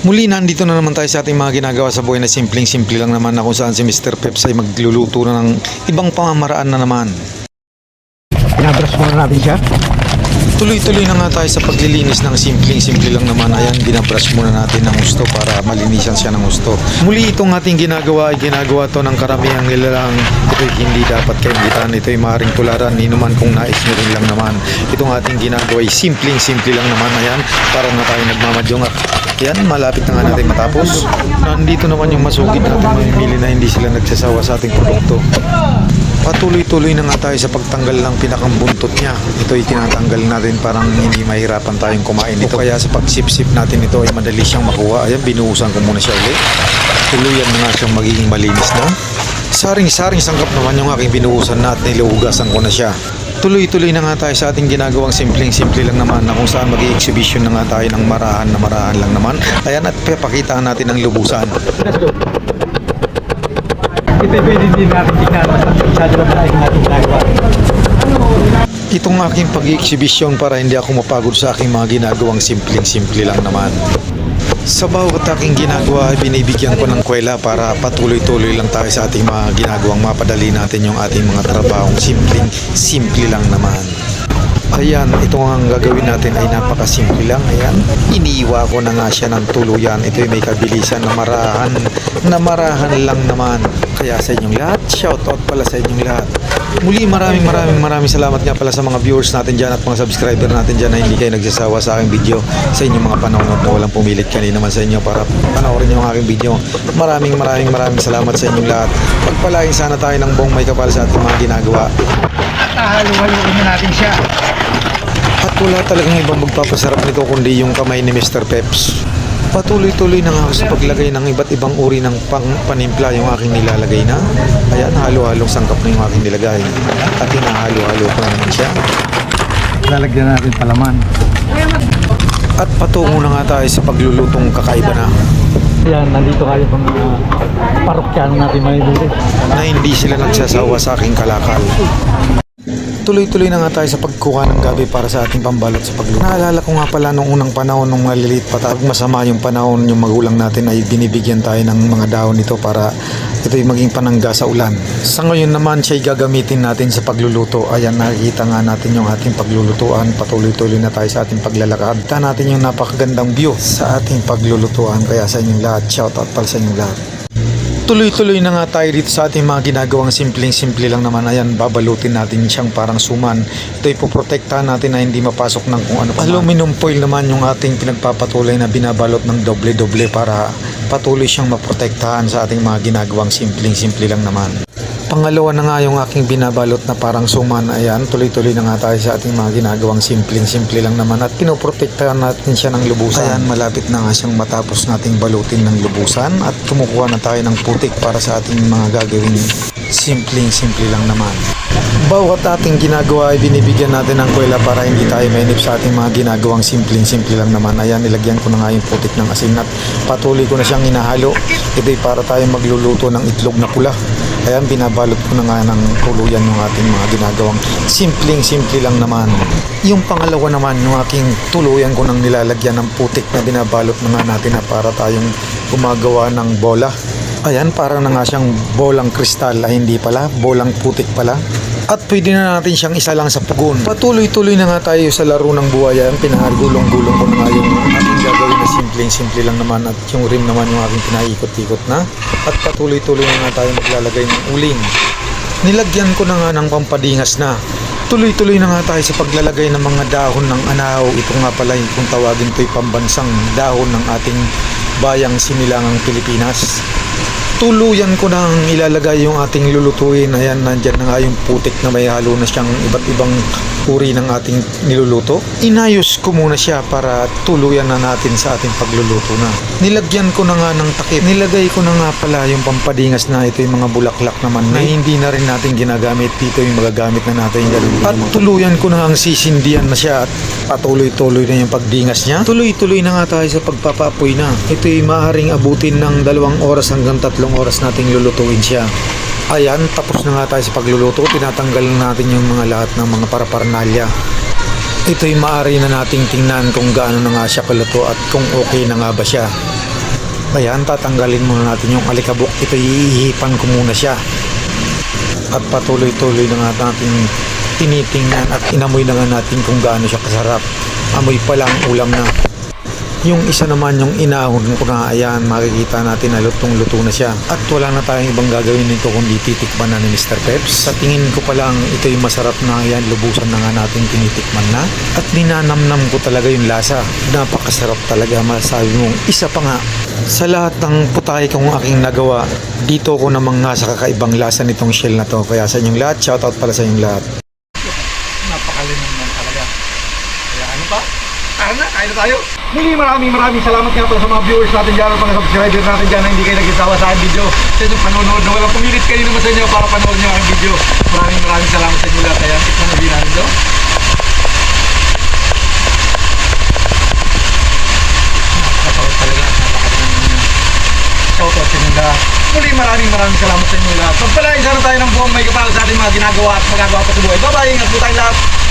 Muli nandito na naman tayo sa ating mga ginagawa sa buhay na simpleng-simple lang naman na kung saan si Mr. Peps ay magluluto na ng ibang pamamaraan na naman. Pinabras muna natin siya. Tuloy-tuloy na nga tayo sa paglilinis ng simpleng-simple lang naman. Ayan, binabrush muna natin ng gusto para malinisan siya ng gusto. Muli itong ating ginagawa ay ginagawa to ng karamihang nilalang ito'y hindi dapat kaingitan. Ito'y maaaring tularan ninuman kung nais nyo rin lang naman. Itong ating ginagawa ay simpleng-simple lang naman. Ayan, para na tayo nagmamadyong yan, malapit na nga natin matapos. Nandito naman yung masugid natin mamimili na hindi sila nagsasawa sa ating produkto. Patuloy-tuloy na nga tayo sa pagtanggal ng pinakang buntot niya. Ito ay tinatanggal natin parang hindi mahirapan tayong kumain ito. Kaya sa pagsip-sip natin ito ay madali siyang makuha. Ayan, binuhusan ko muna siya ulit. Tuluyan na nga siyang magiging malinis na. Saring-saring sangkap naman yung aking binuhusan na at niluhugasan ko na siya. Tuloy-tuloy na nga tayo sa ating ginagawang simpleng-simple lang naman na kung saan mag exhibition na nga tayo ng marahan na marahan lang naman. Ayan at papakita natin ang lubusan. Ito pwede din natin tingnan. Masyado na tayo natin ginagawa. Itong aking pag-exhibition para hindi ako mapagod sa aking mga ginagawang simpleng-simple lang naman. Sa bawat aking ginagawa binibigyan ko ng kwela para patuloy-tuloy lang tayo sa ating mga ginagawang mapadali natin yung ating mga trabahong simpleng-simple lang naman. Ayan, ito ang gagawin natin ay napakasimple lang. Ayan, iniwa ko na nga siya ng tuluyan. Ito ay may kabilisan na marahan, na marahan lang naman. Kaya sa inyong lahat, shoutout pala sa inyong lahat. Muli maraming maraming maraming salamat nga pala sa mga viewers natin dyan at mga subscriber natin dyan na hindi kayo nagsasawa sa aking video sa inyong mga panonood na walang pumilit kanina naman sa inyo para panoorin yung aking video. Maraming maraming maraming salamat sa inyong lahat. Pagpalain sana tayo ng buong may kapal sa ating mga ginagawa. At hahalu-haluin na natin siya. Wala talagang ibang magpapasarap nito kundi yung kamay ni Mr. Peps. Patuloy-tuloy na nga ako sa paglagay ng iba't ibang uri ng pang panimpla yung aking nilalagay na. Ayan, halo-halong sangkap na yung aking nilagay. At hinahalo-halo ko na naman siya. Lalagyan natin palaman. At patungo na nga tayo sa paglulutong kakaiba na Yan, nandito kayo mga parokyano natin mahibuti. na hindi sila nagsasawa sa aking kalakal. Tuloy-tuloy na nga tayo sa pagkuha ng gabi para sa ating pambalot sa pagluto. Naalala ko nga pala nung unang panahon nung maliliit pa tayo. Masama yung panahon yung magulang natin ay binibigyan tayo ng mga dahon nito para ito'y maging panangga sa ulan. Sa ngayon naman siya'y gagamitin natin sa pagluluto. Ayan nakikita nga natin yung ating paglulutuan. Patuloy-tuloy na tayo sa ating paglalakad. Kita natin yung napakagandang view sa ating paglulutuan. Kaya sa inyong lahat, shoutout pala sa inyong lahat. Tuloy-tuloy na nga tayo dito sa ating mga ginagawang simpleng-simple lang naman. Ayan, babalutin natin siyang parang suman. Ito ipoprotektahan natin na hindi mapasok ng kung ano pa. Aluminum foil naman yung ating pinagpapatuloy na binabalot ng doble-doble para patuloy siyang maprotektahan sa ating mga ginagawang simpleng-simple lang naman. Pangalawa na nga yung aking binabalot na parang suman. Ayan, tuloy-tuloy na nga tayo sa ating mga ginagawang simpleng-simple lang naman at pinoprotektahan natin siya ng lubusan. Ayan, malapit na nga siyang matapos nating balutin ng lubusan at kumukuha na tayo ng putik para sa ating mga gagawin simpleng-simple lang naman. Bawat ating ginagawa ay binibigyan natin ng kwela para hindi tayo mainip sa ating mga ginagawang simpleng-simple lang naman. Ayan, nilagyan ko na nga yung putik ng asin at patuloy ko na siyang inahalo. Ito'y para tayo magluluto ng itlog na pula. Ayan, binabalot ko na nga ng tuluyan yung ating mga ginagawang simpleng-simple lang naman. Yung pangalawa naman, yung aking tuluyan ko nang nilalagyan ng putik na binabalot na nga natin na para tayong gumagawa ng bola. Ayan, para na nga siyang bolang kristal ay hindi pala, bolang putik pala. At pwede na natin siyang isa lang sa pugon. Patuloy-tuloy na nga tayo sa laro ng buhaya. Pinagulong-gulong ko na nga yung na simpleng-simple lang naman at yung rim naman yung aking pinaikot-ikot na. At patuloy-tuloy na nga tayo maglalagay ng uling. Nilagyan ko na nga ng pampadingas na. Tuloy-tuloy na nga tayo sa paglalagay ng mga dahon ng anahaw. Ito nga pala yung kung tawagin ito'y pambansang dahon ng ating bayang sinilangang Pilipinas. Tuluyan ko nang ilalagay yung ating lulutuin. Ayan, nandyan na nga yung putik na may halo na siyang iba't ibang uri ng ating niluluto. Inayos ko muna siya para tuluyan na natin sa ating pagluluto na. Nilagyan ko na nga ng takip. Nilagay ko na nga pala yung pampadingas na ito yung mga bulaklak naman na hindi na rin natin ginagamit. Dito yung magagamit na natin. At tuluyan ko na ang sisindihan na siya at patuloy-tuloy na yung pagdingas niya. Tuloy-tuloy na nga tayo sa pagpapapoy na. Ito ay maaaring abutin ng dalawang oras hanggang tatlong oras nating lulutuin siya. Ayan, tapos na nga tayo sa pagluluto. Tinatanggal na natin yung mga lahat ng mga paraparnalya. Ito'y maaari na nating tingnan kung gaano na nga siya kaluto at kung okay na nga ba siya. Ayan, tatanggalin muna natin yung alikabok. Ito iihipan ko muna siya. At patuloy-tuloy na nga natin tinitingnan at inamoy na nga natin kung gaano siya kasarap. Amoy pa lang ulam na. Yung isa naman yung inahon ko na ayan makikita natin na lutong-luto na siya at wala na tayong ibang gagawin nito kundi titikman na ni Mr. Peps sa tingin ko pa lang ito yung masarap na ayan lubusan na nga natin tinitikman na at ninanamnam ko talaga yung lasa napakasarap talaga masabi mong isa pa nga sa lahat ng putay kong aking nagawa dito ko namang nga sa kakaibang lasa nitong shell na to kaya sa inyong lahat shoutout pala sa inyong lahat Napakalimang man talaga. Kaya ano pa? Tara na, kain na tayo. Muli maraming maraming salamat nga pala sa mga viewers natin dyan at mga subscribers natin dyan na hindi kayo nagkisawa sa aking video. Sa inyong panonood na walang pumilit kayo naman sa inyo para panood nyo ang video. Maraming maraming salamat sa inyo lahat. Kaya tikman na din. Napakasarap niya. Shoutout sa inyo lahat. Muli maraming maraming salamat sa inyo lahat. Pagpalain sana tayo ng buong may kapal sa ating mga ginagawa at magagawa pa sa buhay. Bye-bye! Ingat po tayong lahat!